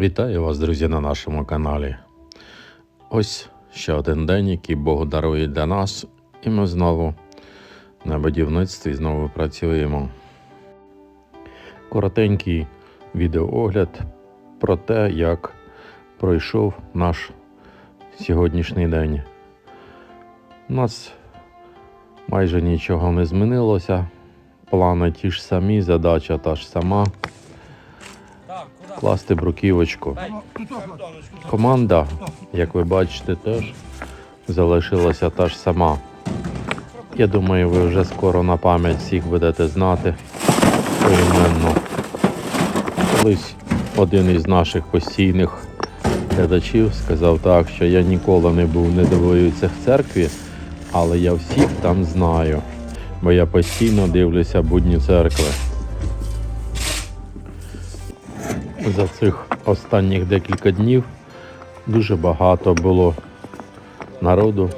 Вітаю вас, друзі, на нашому каналі. Ось ще один день, який Бог дарує для нас, і ми знову на будівництві знову працюємо. Коротенький відеоогляд про те, як пройшов наш сьогоднішній день. У нас майже нічого не змінилося. Плани ті ж самі, задача та ж сама. Класти бруківочку. Команда, як ви бачите, теж залишилася та ж сама. Я думаю, ви вже скоро на пам'ять всіх будете знати поіменно. Колись один із наших постійних глядачів сказав так, що я ніколи не був не дивуюся в церкві, але я всіх там знаю, бо я постійно дивлюся будні церкви. За цих останніх декілька днів дуже багато було народу,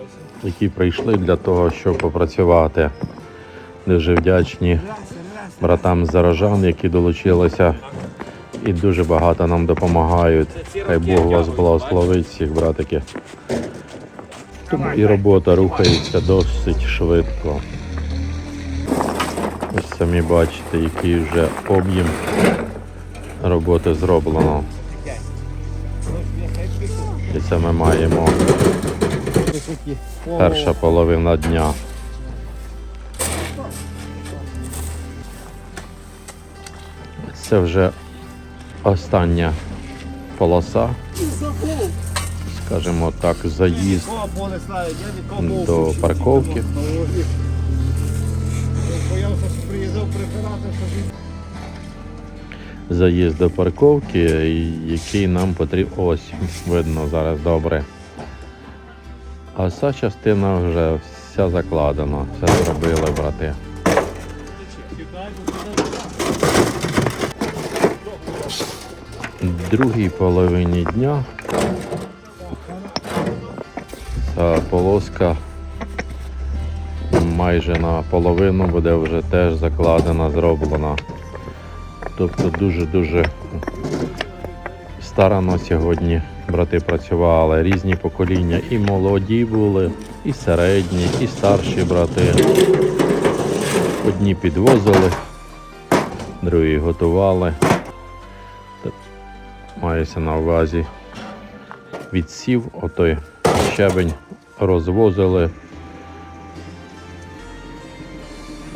які прийшли для того, щоб попрацювати. Дуже вдячні братам заражан, які долучилися і дуже багато нам допомагають. Хай Бог вас благословить всіх, братики. І робота рухається досить швидко. Ось самі бачите, який вже об'єм роботи зроблено. І це ми маємо перша половина дня. Це вже остання полоса, скажімо так, заїзд до парковки. Боявся, що приїжджав препарати, що він Заїзд до парковки, який нам потрібен. Ось, видно зараз добре. А ця частина вже вся закладена, все зробили, брати. Другій половині дня ця полоска майже наполовину буде вже теж закладена, зроблена. Тобто дуже-дуже старано сьогодні брати працювали, різні покоління. І молоді були, і середні, і старші брати. Одні підвозили, другі готували. Мається на увазі відсів, отой щебень розвозили,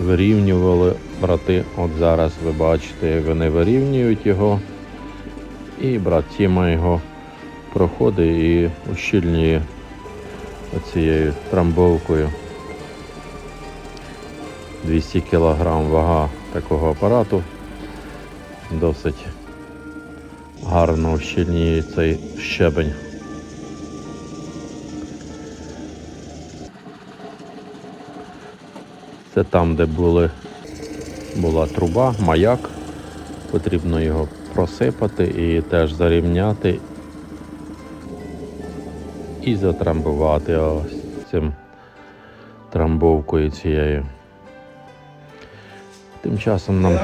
вирівнювали брати. От зараз ви бачите, як вони вирівнюють його. І брат Тіма його проходить і ущільнює оцією трамбовкою. 200 кг вага такого апарату. Досить гарно ущільнює цей щебень. Це там, де були, була труба, маяк. Потрібно його просипати і теж зарівняти і затрамбувати ось цим трамбовкою цією. Тим часом нам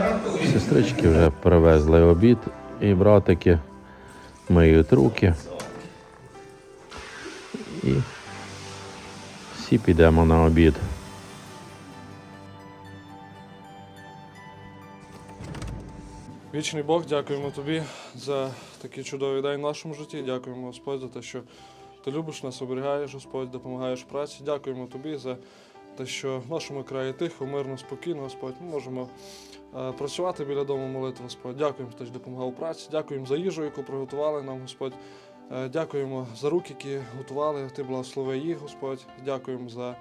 сестрички вже привезли обід і братики миють руки. І всі підемо на обід. Вічний Бог, дякуємо тобі за такий чудовий день в нашому житті. Дякуємо, Господь, за те, що ти любиш нас, оберігаєш, Господь, допомагаєш праці. Дякуємо тобі за те, що в нашому краї тихо, мирно, спокійно, Господь. Ми можемо е, працювати біля дому молитви, Господь. Дякуємо, ти допомагав праці. Дякуємо за їжу, яку приготували нам, Господь. Е, Дякуємо за руки, які готували. Ти благослови їх, Господь. Дякуємо за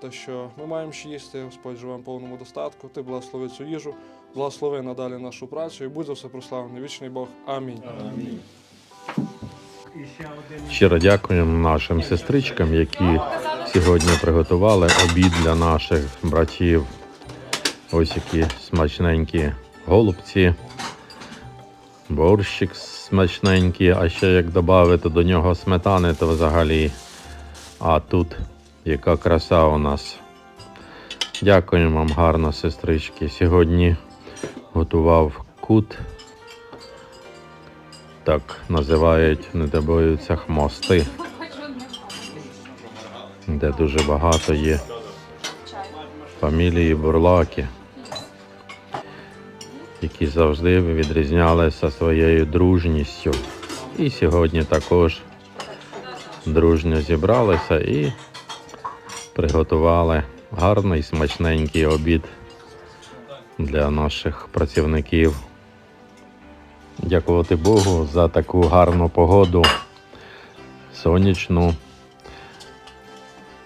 те, що ми маємо що їсти, Господь, живемо в повному достатку. Ти благослови цю їжу. Благослови надалі нашу працю і будь за все прославлений. Вічний Бог. Амінь. ще один. Щиро дякуємо нашим сестричкам, які сьогодні приготували обід для наших братів. Ось які смачненькі голубці, борщик смачненький, а ще як додати до нього сметани, то взагалі. А тут яка краса у нас. Дякуємо вам гарно, сестрички. Сьогодні готував кут так називають, не дивуються мости, де дуже багато є фамілії бурлаки, які завжди відрізнялися своєю дружністю. І сьогодні також дружньо зібралися і приготували гарний смачненький обід для наших працівників. Дякувати Богу за таку гарну погоду, сонячну,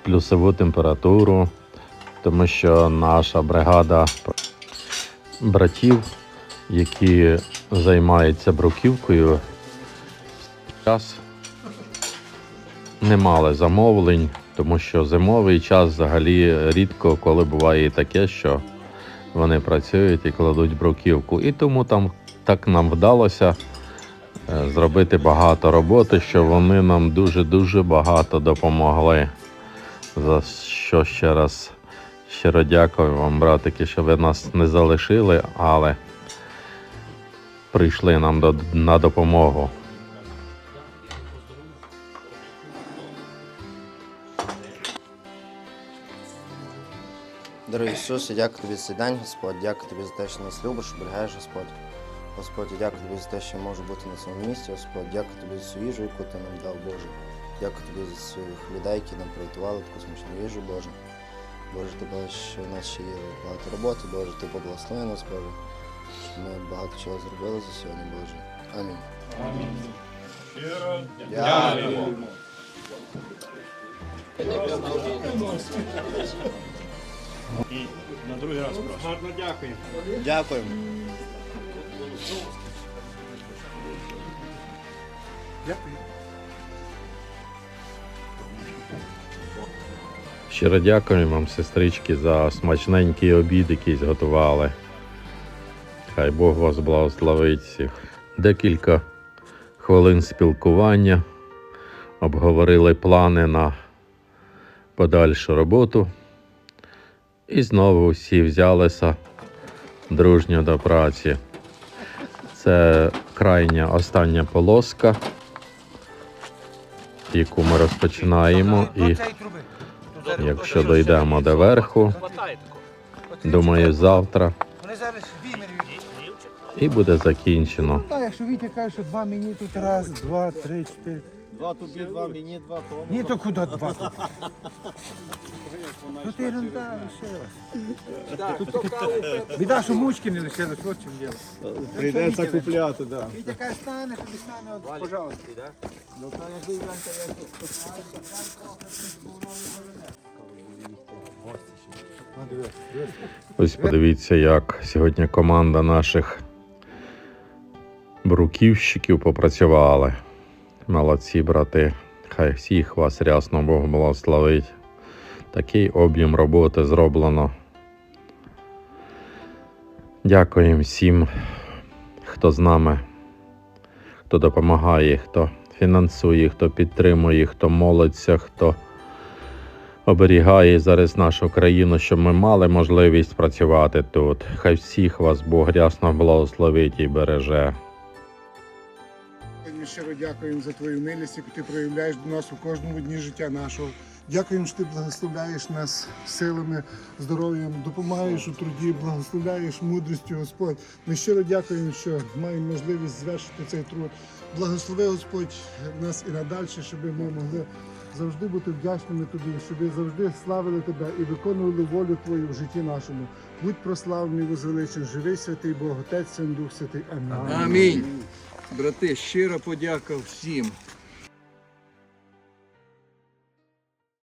плюсову температуру, тому що наша бригада братів, які займаються бруківкою, час не мали замовлень, тому що зимовий час взагалі рідко коли буває і таке, що вони працюють і кладуть бруківку. І тому там так нам вдалося е, зробити багато роботи, що вони нам дуже-дуже багато допомогли. За що ще раз щиро дякую вам, братики, що ви нас не залишили, але прийшли нам на допомогу. Дорогий Ісусе, дякую тобі за цей день, Господь. Дякую тобі за те, що нас любиш, берегаєш, Господь. Господь, я дякую тобі за те, що я можу бути на цьому місці, Господь. Дякую тобі за цю їжу, яку ти нам дав, Боже. Дякую тобі за своїх людей, які нам приготували таку смачну їжу, Боже. Боже, ти бачиш, що у нас ще є багато роботи, Боже, ти поблагослови нас, Боже. Щоб ми багато чого зробили за сьогодні, Боже. Амінь. Дякую. На другий раз прошу. Гарно дякую. Дякую. Дякую. Щиро дякую вам, сестрички, за смачненький обід, який зготували. Хай Бог вас благословить всіх. Декілька хвилин спілкування. Обговорили плани на подальшу роботу. І знову всі взялися дружньо до праці. Це крайня остання полоска, яку ми розпочинаємо. І Якщо дійдемо до верху, думаю, завтра і буде закінчено. Так, якщо Вітя каже, що два мені тут раз, два, три, чотири. Два тобі, два мені, два тому. Ні, то куди два тут? Ну ти ерунда лишилась. Біда, що мучки не лишились, от чим діло. Прийдеться купляти, так. Вітя каже, стане, тобі стане, от, пожалуйста. Ну, то якби Іванка, я тут. Ось подивіться, як сьогодні команда наших бруківщиків попрацювали. Молодці, брати. Хай всіх вас рясно Бог благословить. Такий об'єм роботи зроблено. Дякуємо всім, хто з нами, хто допомагає, хто фінансує, хто підтримує, хто молиться, хто оберігає зараз нашу країну, щоб ми мали можливість працювати тут. Хай всіх вас Бог рясно благословить і береже. Ми щиро дякуємо за твою милість, яку ти проявляєш до нас у кожному дні життя нашого. Дякуємо, що ти благословляєш нас силами, здоров'ям, допомагаєш у труді, благословляєш мудрістю, Господь. Ми щиро дякуємо, що маємо можливість звершити цей труд. Благослови Господь нас і надалі, щоб ми могли завжди бути вдячними тобі, щоб завжди славили тебе і виконували волю твою в житті нашому. Будь прославлений, возвеличений, живий святий Бог, Отець, Син, Дух Святий. Амінь. Амінь. Брати, щира подяка всім,